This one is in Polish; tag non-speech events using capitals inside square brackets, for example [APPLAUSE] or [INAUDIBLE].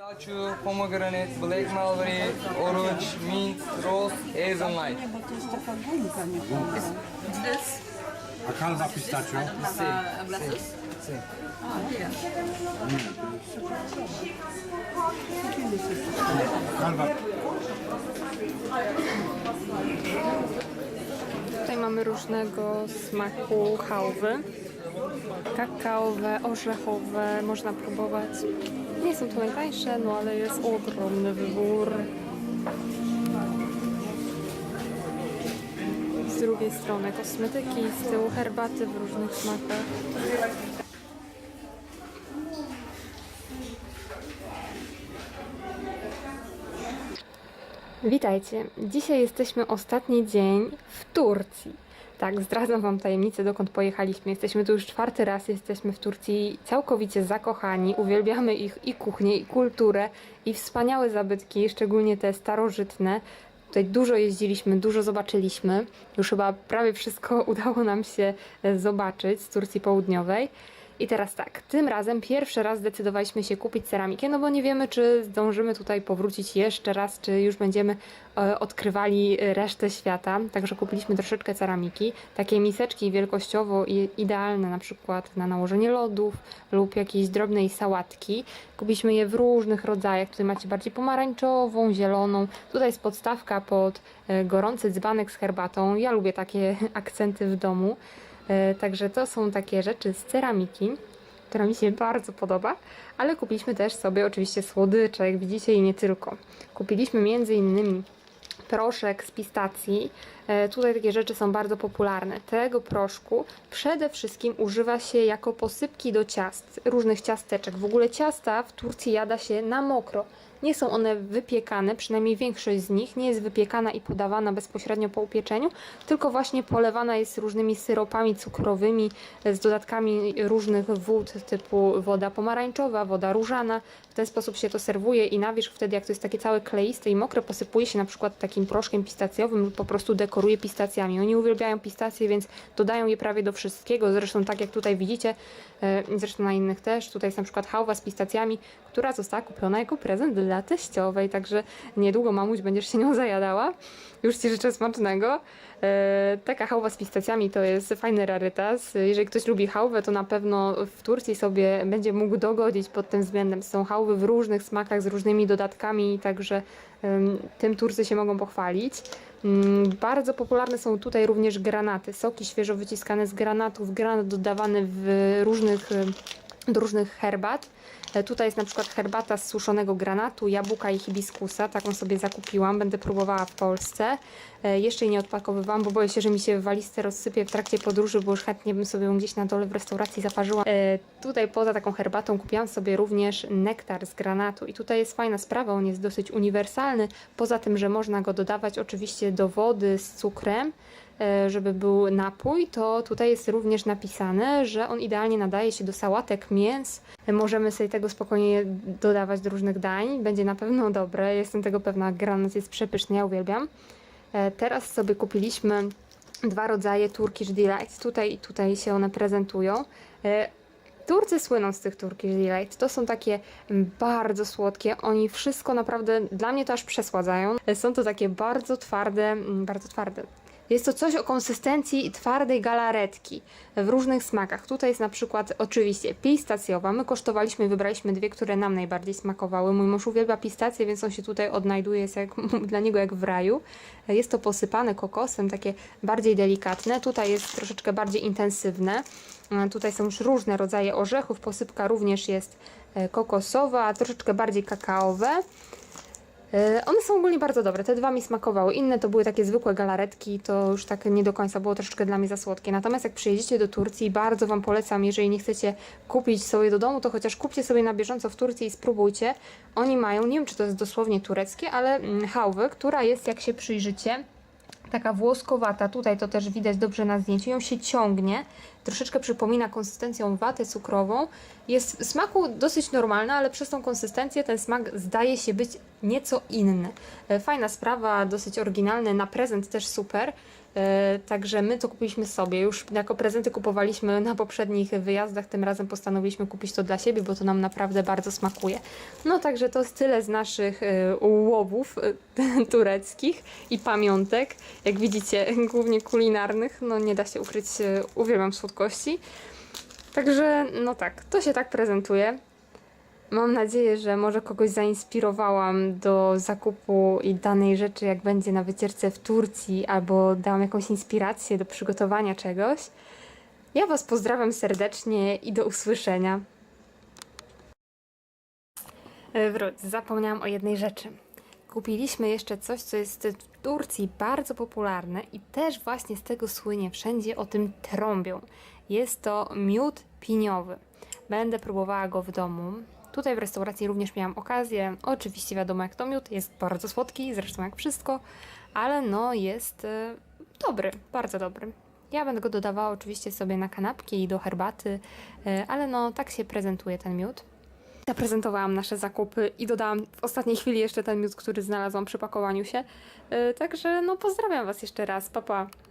Pistachio, pomegranate, black mulberry, orange, mint, rose, hazelnut. Nie, bo to jest taka gumka, nie. This A. Sim. Kalwa Tutaj mamy różnego smaku chałwy. Kakaowe, orzechowe, można próbować. Nie są to najtańsze, no ale jest ogromny wybór. Z drugiej strony kosmetyki, z tyłu herbaty w różnych smakach. Witajcie. Dzisiaj jesteśmy ostatni dzień w Turcji. Tak, zdradzam Wam tajemnicę, dokąd pojechaliśmy. Jesteśmy tu już czwarty raz, jesteśmy w Turcji całkowicie zakochani. Uwielbiamy ich i kuchnię, i kulturę, i wspaniałe zabytki, szczególnie te starożytne. Tutaj dużo jeździliśmy, dużo zobaczyliśmy. Już chyba prawie wszystko [LAUGHS] udało nam się e, zobaczyć z Turcji Południowej. I teraz tak, tym razem pierwszy raz zdecydowaliśmy się kupić ceramikę, no bo nie wiemy, czy zdążymy tutaj powrócić jeszcze raz, czy już będziemy e, odkrywali resztę świata. Także kupiliśmy troszeczkę ceramiki, takie miseczki wielkościowo idealne na przykład na nałożenie lodów lub jakiejś drobnej sałatki. Kupiliśmy je w różnych rodzajach. Tutaj macie bardziej pomarańczową, zieloną. Tutaj jest podstawka pod e, gorący dzbanek z herbatą. Ja lubię takie [LAUGHS] akcenty w domu. E, Także to są takie rzeczy z ceramiki, która mi się bardzo podoba, ale kupiliśmy też sobie oczywiście słodycze, jak widzicie i nie tylko. Kupiliśmy między innymi proszek z pistacji. E, Tutaj takie rzeczy są bardzo popularne. Tego proszku przede wszystkim używa się jako posypki do ciast, różnych ciasteczek. W ogóle ciasta w Turcji jada się na mokro. Nie są one wypiekane, przynajmniej większość z nich nie jest wypiekana i podawana bezpośrednio po upieczeniu, tylko właśnie polewana jest różnymi syropami cukrowymi e, z dodatkami różnych wód typu woda pomarańczowa, woda różana. W ten sposób się to serwuje i na wierzch wtedy jak to jest takie całe kleiste i mokre posypuje się na przykład takim proszkiem pistacjowym lub po prostu dekoruje pistacjami. Oni uwielbiają pistacje, więc dodają je prawie do wszystkiego. Zresztą tak jak tutaj widzicie, e, zresztą na innych też, tutaj jest na przykład hałwa z pistacjami, która została kupiona jako prezent dla teściowej, także niedługo mamuś będziesz się nią zajadała. Już Ci życzę smacznego. E, taka hałwa z pistacjami to jest fajny rarytas. Jeżeli ktoś lubi hałwę, to na pewno w Turcji sobie będzie mógł dogodzić pod tym względem. Są hałwy w różnych smakach, z różnymi dodatkami, także tym Turcy się mogą pochwalić. Mm, Bardzo popularne są tutaj również granaty, soki świeżo wyciskane z granatów, granat dodawany w różnych, do różnych herbat. E, Tutaj jest na przykład herbata z suszonego granatu, jabłka i hibiskusa. Taką sobie zakupiłam, będę próbowała w Polsce. E, Jeszcze jej nie odpakowywałam, bo boję się, że mi się w walizce rozsypie w trakcie podróży, bo już chętnie bym sobie ją gdzieś na dole w restauracji zaparzyła. E, Tutaj poza taką herbatą kupiłam sobie również nektar z granatu i tutaj jest fajna sprawa, on jest dosyć uniwersalny. Poza tym, że można go dodawać oczywiście do wody z cukrem, żeby był napój, to tutaj jest również napisane, że on idealnie nadaje się do sałatek, mięs. E, Możemy sobie tego spokojnie dodawać do różnych dań. Będzie na pewno dobre. Jestem tego pewna. Granat jest przepyszny, ja uwielbiam. E, Teraz sobie kupiliśmy dwa rodzaje Turkish Delight. Tutaj i tutaj się one prezentują. E, Turcy słyną z tych Turkish Delight. To są takie bardzo słodkie. Oni wszystko naprawdę, dla mnie to aż przesładzają. E, Są to takie bardzo twarde, mm, bardzo twarde. Jest to coś o konsystencji twardej galaretki w różnych smakach. Tutaj jest na przykład oczywiście pistacjowa. My kosztowaliśmy wybraliśmy dwie, które nam najbardziej smakowały. Mój mąż uwielbia pistacje, więc on się tutaj odnajduje, jest jak, [LAUGHS] dla niego jak w raju. Jest to posypane kokosem, takie bardziej delikatne. Tutaj jest troszeczkę bardziej intensywne. Tutaj są już różne rodzaje orzechów. Posypka również jest e, kokosowa, troszeczkę bardziej kakaowe. E, One są ogólnie bardzo dobre. Te dwa mi smakowały. Inne to były takie zwykłe galaretki, to już tak nie do końca było troszeczkę dla mnie za słodkie. Natomiast jak przyjedziecie do Turcji, bardzo Wam polecam, jeżeli nie chcecie kupić sobie do domu, to chociaż kupcie sobie na bieżąco w Turcji i spróbujcie. Oni mają, nie wiem czy to jest dosłownie tureckie, ale mm, hałwę, która jest, jak się przyjrzycie, taka włoskowata, tutaj to też widać dobrze na zdjęciu, ją się ciągnie, troszeczkę przypomina konsystencją watę cukrową. Jest w smaku dosyć normalna, ale przez tą konsystencję ten smak zdaje się być nieco inny. E, Fajna sprawa, dosyć oryginalny, na prezent też super. E, Także my to kupiliśmy sobie. Już jako prezenty kupowaliśmy na poprzednich wyjazdach. Tym razem postanowiliśmy kupić to dla siebie, bo to nam naprawdę bardzo smakuje. No także to jest tyle z naszych e, łowów e, [LAUGHS] tureckich i pamiątek. Jak widzicie, [LAUGHS] głównie kulinarnych. No nie da się ukryć, uwielbiam słodkości. Także no tak, to się tak prezentuje. Mam nadzieję, że może kogoś zainspirowałam do zakupu i danej rzeczy, jak będzie na wycieczce w Turcji, albo dałam jakąś inspirację do przygotowania czegoś. Ja Was pozdrawiam serdecznie i do usłyszenia. E, Wróć, zapomniałam o jednej rzeczy. Kupiliśmy jeszcze coś, co jest w Turcji bardzo popularne i też właśnie z tego słynie, wszędzie o tym trąbią. Jest to miód piniowy. Będę próbowała go w domu. Tutaj w restauracji również miałam okazję. Oczywiście wiadomo jak to miód, jest bardzo słodki, zresztą jak wszystko, ale no jest e, dobry, bardzo dobry. Ja będę go dodawała oczywiście sobie na kanapki i do herbaty, e, ale no tak się prezentuje ten miód. Zaprezentowałam nasze zakupy i dodałam w ostatniej chwili jeszcze ten miód, który znalazłam przy pakowaniu się. E, Także no pozdrawiam Was jeszcze raz, papa. Pa.